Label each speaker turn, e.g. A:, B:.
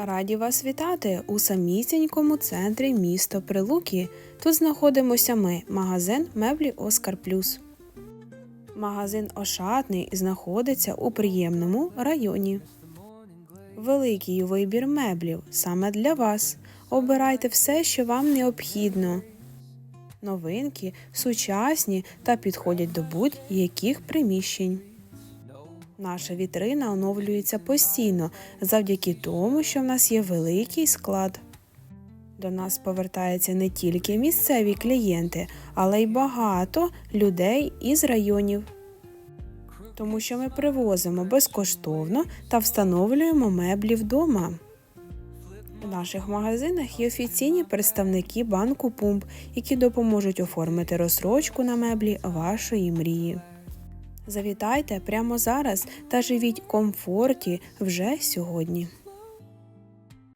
A: Раді вас вітати у самісінькому центрі міста Прилуки. Тут знаходимося ми, магазин меблі Оскар Плюс. Магазин Ошатний знаходиться у приємному районі. Великий вибір меблів саме для вас. Обирайте все, що вам необхідно. Новинки, сучасні та підходять до будь-яких приміщень. Наша вітрина оновлюється постійно завдяки тому, що в нас є великий склад. До нас повертаються не тільки місцеві клієнти, але й багато людей із районів. Тому що ми привозимо безкоштовно та встановлюємо меблі вдома. У наших магазинах є офіційні представники банку Пумп, які допоможуть оформити розсрочку на меблі вашої мрії. Завітайте прямо зараз та живіть комфорті вже сьогодні.